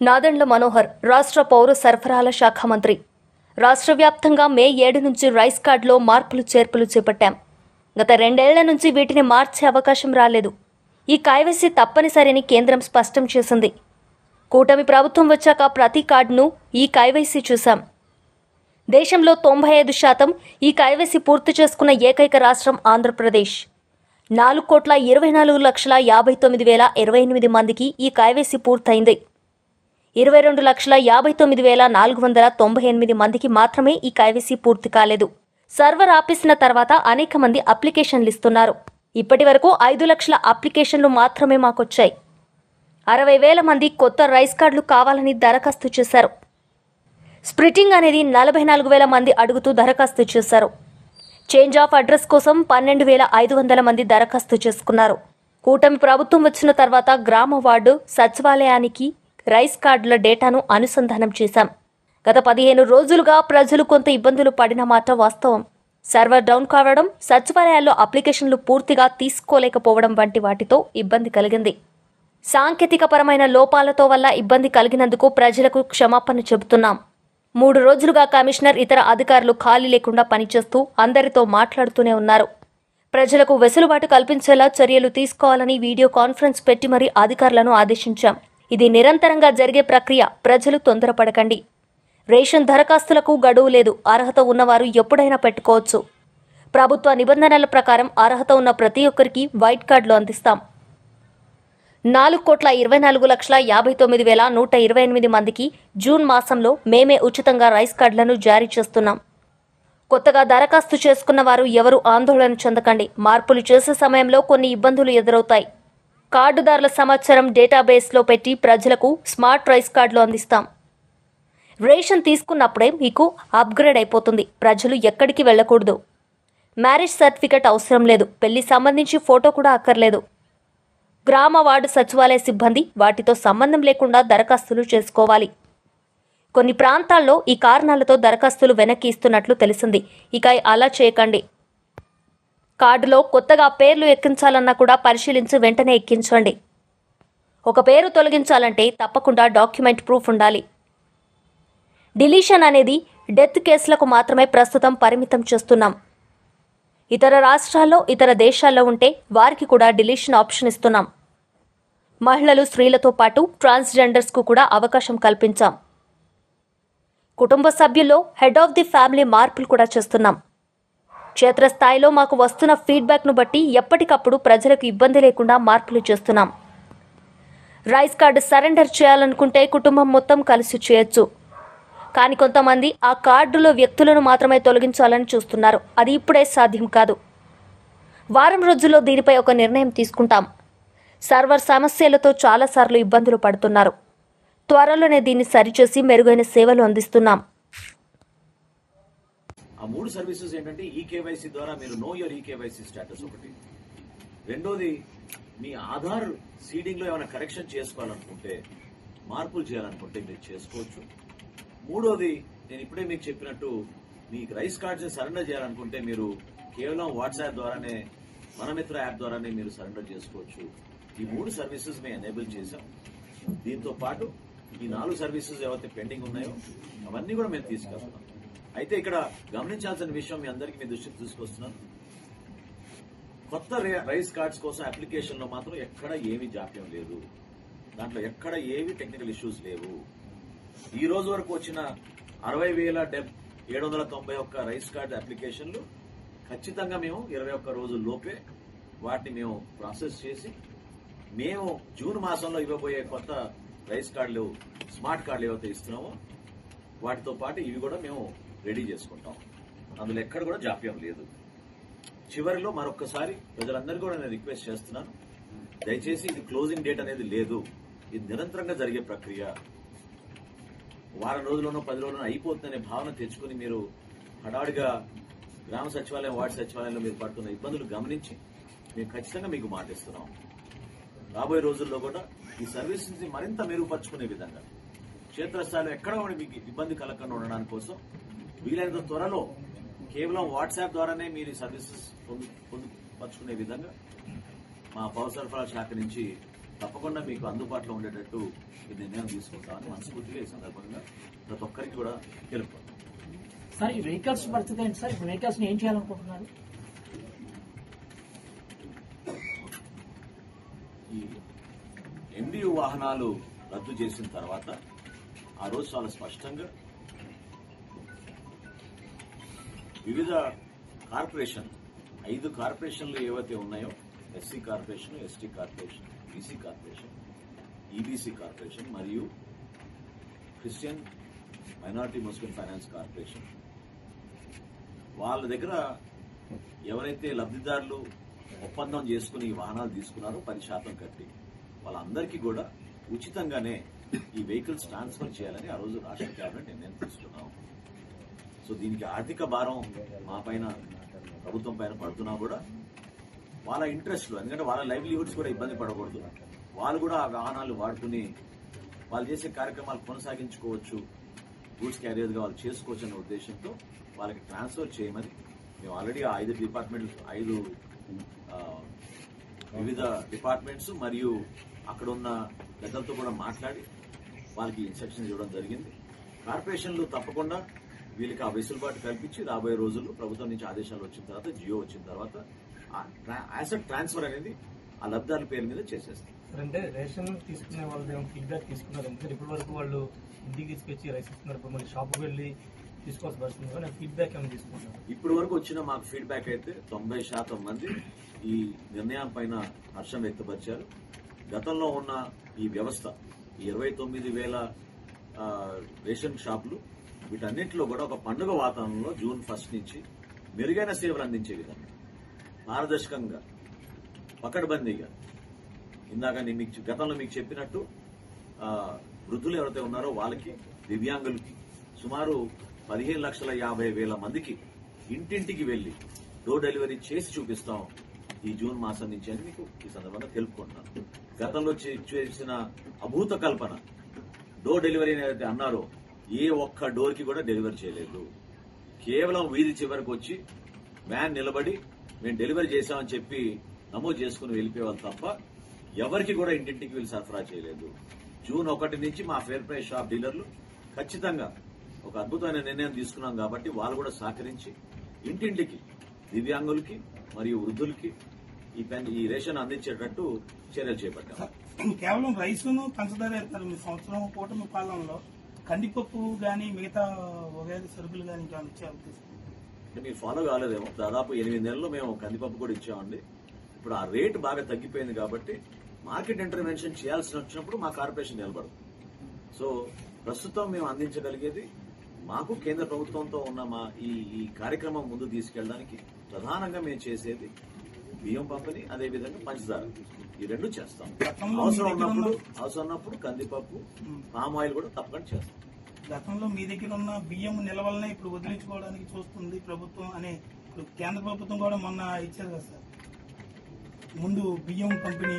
నాదెండ్ల మనోహర్ రాష్ట్ర పౌర సరఫరాల శాఖ మంత్రి. రాష్ట్ర వ్యాప్తంగా మే ఏడు నుంచి రైస్ కార్డులో మార్పులు చేర్పులు చేపట్టాం. గత రెండేళ్ళ నుంచి వీటిని మార్చే అవకాశం రాలేదు. ఈ కాయవసి తప్పనిసరిని కేంద్రం స్పష్టం చేసింది. కూటమి ప్రభుత్వం వచ్చాక ప్రతి కార్డును ఈ కైవైసీ చూశాం. దేశంలో తొంభై ఐదు శాతం ఈ కైవసి పూర్తి చేసుకున్న ఏకైక రాష్ట్రం ఆంధ్రప్రదేశ్. నాలుగు కోట్ల ఇరవై నాలుగు లక్షల యాభై తొమ్మిది వేల ఇరవై ఎనిమిది మందికి ఈ కైవసి పూర్తయింది. ఇరవై రెండు లక్షల యాభై తొమ్మిది వేల నాలుగు వందల తొంభై ఎనిమిది మందికి మాత్రమే ఈ కైవసి పూర్తి కాలేదు. సర్వర్ ఆపేసిన తర్వాత అనేక మంది అప్లికేషన్లు ఇస్తున్నారు. ఇప్పటి వరకు ఐదు లక్షల అప్లికేషన్లు మాత్రమే మాకొచ్చాయి. అరవై వేల మంది కొత్త రైస్ కార్డులు కావాలని దరఖాస్తు చేశారు. స్ప్రిటింగ్ అనేది నలభై నాలుగు వేల మంది అడుగుతూ దరఖాస్తు చేశారు. చేంజ్ ఆఫ్ అడ్రస్ కోసం పన్నెండు వేల ఐదు వందల మంది దరఖాస్తు చేసుకున్నారు. కూటమి ప్రభుత్వం వచ్చిన తర్వాత గ్రామ వార్డు సచివాలయానికి రైస్ కార్డుల డేటాను అనుసంధానం చేశాం. గత పదిహేను రోజులుగా ప్రజలు కొంత ఇబ్బందులు పడిన మాట వాస్తవం. సర్వర్ డౌన్ కావడం సచివాలయాల్లో అప్లికేషన్లు పూర్తిగా తీసుకోలేకపోవడం వంటి వాటితో ఇబ్బంది కలిగింది. సాంకేతికపరమైన లోపాలతో వల్ల ఇబ్బంది కలిగినందుకు ప్రజలకు క్షమాపణ చెబుతున్నాం. మూడు రోజులుగా కమిషనర్ ఇతర అధికారులు ఖాళీ లేకుండా పనిచేస్తూ అందరితో మాట్లాడుతూనే ఉన్నారు. ప్రజలకు వెసులుబాటు కల్పించేలా చర్యలు తీసుకోవాలని వీడియో కాన్ఫరెన్స్ పెట్టి మరీ అధికారులను ఆదేశించాం. ఇది నిరంతరంగా జరిగే ప్రక్రియ. ప్రజలు తొందరపడకండి. రేషన్ దరఖాస్తులకు గడువు లేదు. అర్హత ఉన్నవారు ఎప్పుడైనా పెట్టుకోవచ్చు. ప్రభుత్వ నిబంధనల ప్రకారం అర్హత ఉన్న ప్రతి ఒక్కరికి వైట్ కార్డులు అందిస్తాం. నాలుగు కోట్ల ఇరవై నాలుగు లక్షల యాభై తొమ్మిది వేల నూట ఇరవై ఎనిమిది మందికి జూన్ మాసంలో మేమే ఉచితంగా రైస్ కార్డులను జారీ చేస్తున్నాం. కొత్తగా దరఖాస్తు చేసుకున్న వారు ఎవరు ఆందోళన చెందకండి. మార్పులు చేసే సమయంలో కొన్ని ఇబ్బందులు ఎదురవుతాయి. కార్డుదారుల సమాచారం డేటాబేస్లో పెట్టి ప్రజలకు స్మార్ట్ రైస్ కార్డులు అందిస్తాం. రేషన్ తీసుకున్నప్పుడే మీకు అప్గ్రేడ్ అయిపోతుంది. ప్రజలు ఎక్కడికి వెళ్ళకూడదు. మ్యారేజ్ సర్టిఫికెట్ అవసరం లేదు. పెళ్ళి సంబంధించి ఫోటో కూడా అక్కర్లేదు. గ్రామ వార్డు సచివాలయ సిబ్బంది వాటితో సంబంధం లేకుండా దరఖాస్తులు చేసుకోవాలి. కొన్ని ప్రాంతాల్లో ఈ కారణాలతో దరఖాస్తులు వెనక్కి ఇస్తున్నట్లు తెలిసింది. ఇక అలా చేయకండి. కార్డులో కొత్తగా పేర్లు ఎక్కించాలన్నా కూడా పరిశీలించి వెంటనే ఎక్కించండి. ఒక పేరు తొలగించాలంటే తప్పకుండా డాక్యుమెంట్ ప్రూఫ్ ఉండాలి. డిలీషన్ అనేది డెత్ కేసులకు మాత్రమే ప్రస్తుతం పరిమితం చేస్తున్నాం. ఇతర రాష్ట్రాల్లో ఇతర దేశాల్లో ఉంటే వారికి కూడా డిలీషన్ ఆప్షన్ ఇస్తున్నాం. మహిళలు స్త్రీలతో పాటు ట్రాన్స్జెండర్స్కు కూడా అవకాశం కల్పించాం. కుటుంబ సభ్యుల్లో హెడ్ ఆఫ్ ది ఫ్యామిలీ మార్పులు కూడా చేస్తున్నాం. క్షేత్రస్థాయిలో మాకు వస్తున్న ఫీడ్బ్యాక్ను బట్టి ఎప్పటికప్పుడు ప్రజలకు ఇబ్బంది లేకుండా మార్పులు చేస్తున్నాం. రైస్ కార్డు సరెండర్ చేయాలనుకుంటే కుటుంబం మొత్తం కలిసి చేయొచ్చు. కానీ కొంతమంది ఆ కార్డులో వ్యక్తులను మాత్రమే తొలగించాలని చూస్తున్నారు. అది ఇప్పుడే సాధ్యం కాదు. వారం రోజుల్లో దీనిపై ఒక నిర్ణయం తీసుకుంటాం. సర్వర్ సమస్యలతో చాలాసార్లు ఇబ్బందులు పడుతున్నారు. త్వరలోనే దీన్ని సరిచేసి మెరుగైన సేవలు అందిస్తున్నాం. ఆ మూడు సర్వీసెస్ ఏంటంటే ఈ కేవైసీ ద్వారా మీరు నో యువర్ ఈ కేవైసీ స్టేటస్ ఒకటి. రెండోది మీ ఆధార్ సీడింగ్లో ఏమైనా కరెక్షన్ చేసుకోవాలనుకుంటే మార్పులు చేయాలనుకుంటే మీరు చేసుకోవచ్చు. మూడోది నేను ఇప్పుడే మీకు చెప్పినట్టు మీ రైస్ కార్డ్స్ సరెండర్ చేయాలనుకుంటే మీరు కేవలం వాట్సాప్ ద్వారానే మనమిత్ర యాప్ ద్వారానే మీరు సరెండర్ చేసుకోవచ్చు. ఈ మూడు సర్వీసెస్ మేము ఎనేబుల్ చేశాం. దీంతో పాటు ఈ నాలుగు సర్వీసెస్ ఏవైతే పెండింగ్ ఉన్నాయో అవన్నీ కూడా మేము తీసుకెళ్తున్నాం అయితే ఇక్కడ గమనించాల్సిన విషయం మీ అందరికీ మీ దృష్టికి తీసుకొస్తున్నాను. కొత్త రే- రైస్ కార్డ్స్ కోసం అప్లికేషన్లో మాత్రం ఎక్కడ ఏమీ జాప్యం లేదు. దాంట్లో ఎక్కడ ఏవి టెక్నికల్ ఇష్యూస్ లేవు. ఈ రోజు వరకు వచ్చిన అరవై వేల డెబ్ ఏడు వందల తొంభై ఒక్క రైస్ కార్డ్ అప్లికేషన్లు ఖచ్చితంగా మేము ఇరవై ఒక్క రోజుల లోపే వాటిని మేము ప్రాసెస్ చేసి మేము జూన్ మాసంలో ఇవ్వబోయే కొత్త రైస్ కార్డులు స్మార్ట్ కార్డులు ఏవైతే ఇస్తున్నామో వాటితో పాటు ఇవి కూడా మేము రెడీ చేసుకుంటాం. అందులో ఎక్కడ కూడా జాప్యం లేదు. చివరిలో మరొకసారి ప్రజలందరికీ కూడా నేను రిక్వెస్ట్ చేస్తున్నాను. దయచేసి ఇది క్లోజింగ్ డేట్ అనేది లేదు. ఇది నిరంతరంగా జరిగే ప్రక్రియ. వారం రోజుల్లోనో పది రోజుల్లోనో అయిపోతుందనే భావన తెచ్చుకుని మీరు హడాడిగా గ్రామ సచివాలయం వార్డు సచివాలయంలో మీరు పడుతున్న ఇబ్బందులు గమనించి మేము ఖచ్చితంగా మీకు మాటిస్తున్నాం రాబోయే రోజుల్లో కూడా ఈ సర్వీసెస్ని మరింత మెరుగుపరుచుకునే విధంగా క్షేత్రస్థాయిలో ఎక్కడ మీకు ఇబ్బంది కలగకుండా ఉండడానికి కోసం వీలైనంత త్వరలో కేవలం వాట్సాప్ ద్వారానే మీరు సర్వీసెస్ పొందు పొందుపరుచుకునే విధంగా మా పౌర సరఫరా శాఖ నుంచి తప్పకుండా మీకు అందుబాటులో ఉండేటట్టు ఈ నిర్ణయం తీసుకుంటామని మనస్ఫూర్తిగా ఈ సందర్భంగా ప్రతి ఒక్కరికి కూడా తెలుపుతాం సార్ ఈ వెహికల్స్ పరిస్థితి ఏంటి సార్? ఇప్పుడు వెహికల్స్ ఏం చేయాలనుకుంటున్నారు? ఈ ఎండియు వాహనాలు రద్దు చేసిన తర్వాత ఆ రోజు చాలా స్పష్టంగా వివిధ కార్పొరేషన్ ఐదు కార్పొరేషన్లు ఏవైతే ఉన్నాయో SC corporation ST corporation BC corporation EBC corporation మరియు Christian minority Muslim finance corporation. వాళ్ళ దగ్గర ఎవరైతే లబ్ధిదారులు ఒప్పందం చేసుకుని ఈ వాహనాలు తీసుకున్నారో పది శాతం కట్టి వాళ్ళందరికీ కూడా ఉచితంగానే ఈ వెహికల్స్ ట్రాన్స్ఫర్ చేయాలని ఆ రోజు రాష్ట్ర కేబినెట్ నిర్ణయం తీసుకున్నాం. సో దీనికి ఆర్థిక భారం మా పైన ప్రభుత్వం పైన పడుతున్నా కూడా వాళ్ళ ఇంట్రెస్ట్లు ఎందుకంటే వాళ్ళ లైవ్లీహుడ్స్ కూడా ఇబ్బంది పడకూడదు. వాళ్ళు కూడా ఆ వాహనాలు వాడుకుని వాళ్ళు చేసే కార్యక్రమాలు కొనసాగించుకోవచ్చు. గూడ్స్ క్యారియర్గా వాళ్ళు చేసుకోవచ్చు అనే ఉద్దేశంతో వాళ్ళకి ట్రాన్స్ఫర్ చేయమని మేము ఆల్రెడీ ఆ ఐదు డిపార్ట్మెంట్ ఐదు వివిధ డిపార్ట్మెంట్స్ మరియు అక్కడ ఉన్న పెద్దలతో కూడా మాట్లాడి వాళ్ళకి ఇన్స్ట్రక్షన్స్ ఇవ్వడం జరిగింది. కార్పొరేషన్లు తప్పకుండా వీళ్ళకి ఆ వెసులుబాటు కల్పించి రాబోయే రోజుల్లో ప్రభుత్వం నుంచి ఆదేశాలు వచ్చిన తర్వాత జియో వచ్చిన తర్వాత యాసెట్ ట్రాన్స్ఫర్ అనేది ఆ లబ్ధారుల పేరు మీద చేసేస్తాం అంటే రేషన్ తీసుకునే వాళ్ళు ఫీడ్బ్యాక్ తీసుకున్నారు? ఎందుకంటే ఇప్పటి వరకు వాళ్ళు ఇంటికి తీసుకొచ్చి రైస్ ఇస్తున్నారు ఇప్పుడు మళ్ళీ షాప్కి వెళ్ళి తీసుకోవాల్సి వస్తుంది కానీ ఫీడ్బ్యాక్ ఏమైనా తీసుకుంటారు ఇప్పటి వరకు వచ్చిన మాకు ఫీడ్బ్యాక్ అయితే తొంభై శాతం మంది ఈ నిర్ణయం పైన హర్షం వ్యక్తపరిచారు. గతంలో ఉన్న ఈ వ్యవస్థ ఈ ఇరవై తొమ్మిది వేల రేషన్ షాపులు వీటన్నింటిలో కూడా ఒక పండుగ వాతావరణంలో జూన్ ఫస్ట్ నుంచి మెరుగైన సేవలు అందించే విధంగా పారదర్శకంగా పకడ్బందీగా. ఇందాక నేను మీకు గతంలో మీకు చెప్పినట్టు వృద్ధులు ఎవరైతే ఉన్నారో వాళ్ళకి దివ్యాంగులకి సుమారు పదిహేను లక్షల యాభై వేల మందికి ఇంటింటికి వెళ్ళి డోర్ డెలివరీ చేసి చూపిస్తాం ఈ జూన్ మాసం నుంచి అని మీకు ఈ సందర్భంగా తెలుపుకుంటున్నాను. గతంలో చేసిన అభూత కల్పన డోర్ డెలివరీ ఏదైతే అన్నారో ఏ ఒక్క డోర్కి కూడా డెలివరీ చేయలేదు. కేవలం వీధి చివరికి వచ్చి వ్యాన్ నిలబడి మేము డెలివరీ చేశామని చెప్పి నమోదు చేసుకుని వెళ్ళిపోయేవాళ్ళు తప్ప ఎవరికి కూడా ఇంటింటికి వెళ్ళి సరఫరా చేయలేదు. జూన్ ఒకటి నుంచి మా ఫేర్ ప్రైస్ షాప్ డీలర్లు ఖచ్చితంగా ఒక అద్భుతమైన నిర్ణయం తీసుకున్నాం కాబట్టి వాళ్ళు కూడా సహకరించి ఇంటింటికి దివ్యాంగులకి మరియు వృద్ధులకి ఈ ఈ రేషన్ అందించేటట్టు చర్యలు చేపట్టాం. కేవలం రైసును పంచదార సంవత్సరం కూటమి పాలనలో కందిపప్పు కానీ మిగతా వగైరా సరుకులు కానీ ఇంకా ఇచ్చే అవకాశం అంటే మీరు ఫాలో కాలేదేమో. దాదాపు ఎనిమిది నెలల్లో మేము కందిపప్పు కూడా ఇచ్చామండి. ఇప్పుడు ఆ రేటు బాగా తగ్గిపోయింది కాబట్టి మార్కెట్ ఇంటర్వెన్షన్ చేయాల్సి వచ్చినప్పుడు మా కార్పొరేషన్ నిలబడదు. సో ప్రస్తుతం మేము అందించగలిగేది మాకు కేంద్ర ప్రభుత్వంతో ఉన్న మా ఈ ఈ కార్యక్రమం ముందు తీసుకెళ్ళడానికి ప్రధానంగా మేము చేసేది బియ్యం పంపిణీ అదే విధంగా పంచదార. ఈ రెండు చేస్తాం. అవసరం ఉన్నప్పుడు ఉన్న- అవసరం ఉన్నప్పుడు కందిపప్పు. పామ్ ఆయిల్ కూడా తప్పకుండా చేస్తాం. గతంలో మీ దగ్గర ఉన్న బియ్యం నిల్వలనే ఇప్పుడు వదిలించుకోవడానికి చూస్తుంది ప్రభుత్వం అనే ఇప్పుడు కేంద్ర ప్రభుత్వం కూడా మొన్న ఇచ్చారు కదా సార్. ముందు బియ్యం పంపిణీ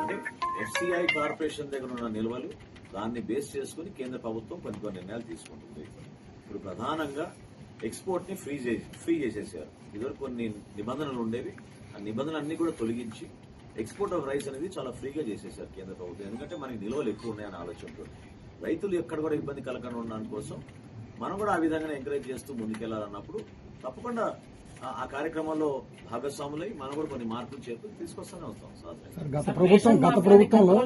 అంటే ఎఫ్సిఐ కార్పొరేషన్ దగ్గర ఉన్న నిల్వలు దాన్ని బేస్ చేసుకుని కేంద్ర ప్రభుత్వం కొన్ని కొన్ని నిర్ణయాలు తీసుకుంటుంది. ఇప్పుడు ప్రధానంగా ఎక్స్పోర్ట్ని ఫ్రీ చేసి ఫ్రీ చేసేసారు ఇదివరకు కొన్ని నిబంధనలు ఉండేవి. ఆ నిబంధనలన్నీ కూడా తొలగించి ఎక్స్పోర్ట్ ఆఫ్ రైస్ అనేది చాలా ఫ్రీగా చేసేసారు కేంద్ర ప్రభుత్వం. ఎందుకంటే మనకి నిల్వలు ఎక్కువ ఉన్నాయని ఆలోచనతో. రైతులు ఎక్కడ కూడా ఇబ్బంది కలగకుండా ఉండడానికి కోసం మనం కూడా ఆ విధంగా ఎంకరేజ్ చేస్తూ ముందుకెళ్ళాలన్నప్పుడు తప్పకుండా ఆ- కార్యక్రమంలో భాగస్వాములై మనం కూడా కొన్ని మార్పులు చేస్తూ తీసుకొస్తానే వస్తాం గత ప్రభుత్వం గత ప్రభుత్వంలో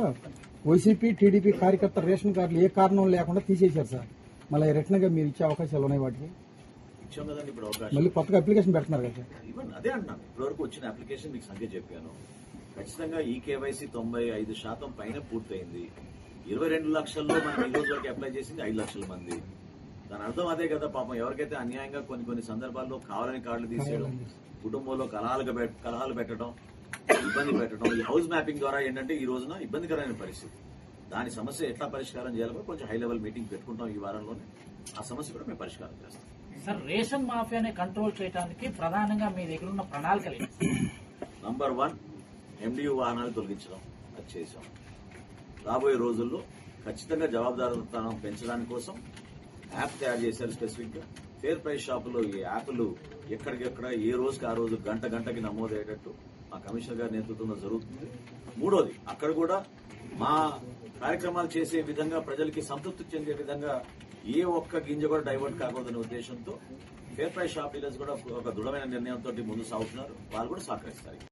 వైసీపీ టీడీపీ కార్యకర్త రేషన్ కార్డులు ఏ కారణం లేకుండా తీసేశారు సార్? మళ్ళీ రిటర్న్గా మీరు ఇచ్చే అవకాశాలు ఉన్నాయి వాటికి? ఇచ్చాం కదండి ఇప్పుడు అవకాశం. మళ్ళీ కొత్తగా అప్లికేషన్ పెడుతున్నారు కదా. ఈవెన్ అదే అంటున్నాను ఇప్పటివరకు వచ్చిన అప్లికేషన్ మీకు సంఖ్య చెప్పాను. ఖచ్చితంగా ఈ కేవైసీ తొంభై ఐదు శాతం పైన పూర్తయింది. ఇరవై రెండు లక్షల్లో మనం ఈ రోజు వరకు అప్లై చేసింది ఐదు లక్షల మంది. దాని అర్థం అదే కదా పాపం. ఎవరికైతే అన్యాయంగా కొన్ని కొన్ని సందర్భాల్లో కావాలని కార్డులు తీసేయడం కుటుంబంలో కలహాలుగా పెట్- కలహాలు పెట్టడం ఇబ్బంది పెట్టడం ఈ హౌస్ మ్యాపింగ్ ద్వారా ఏంటంటే ఈ రోజున ఇబ్బందికరమైన పరిస్థితి. దాని సమస్య ఎట్లా పరిష్కారం చేయాలో కొంచెం హై లెవెల్ మీటింగ్ పెట్టుకుంటాం ఈ వారంలోనే. ఆ సమస్య కూడా మేము పరిష్కారం చేస్తాం. సార్ రేషన్ మాఫియాని కంట్రోల్ చేయడానికి ప్రధానంగా మీ దగ్గర ఉన్న ప్రణాళికలు? నంబర్ వన్ ఎండియు వాహనాలు తొలగించడం అది చేశాం. రాబోయే రోజుల్లో ఖచ్చితంగా జవాబుదారుతనం పెంచడానికి కోసం యాప్ తయారు చేశారు స్పెసిఫిక్గా ఫేర్ ప్రైస్ షాపులో ఈ యాప్లు ఎక్కడికెక్కడ ఏ రోజుకి ఆ రోజు గంట గంటకి నమోదయ్యేటట్టు మా కమిషనర్ గారి నేతృత్వంలో జరుగుతుంది. మూడోది అక్కడ కూడా మా కార్యక్రమాలు చేసే విధంగా ప్రజలకి సంతృప్తి చెందే విధంగా ఏ ఒక్క గింజ కూడా డైవర్ట్ కాకూడదనే ఉద్దేశంతో ఫేర్ ప్రైస్ షాప్ డీలర్స్ కూడా ఒక దృఢమైన నిర్ణయంతో ముందు సాగుతున్నారు. వాళ్ళు కూడా సహకరిస్తారు.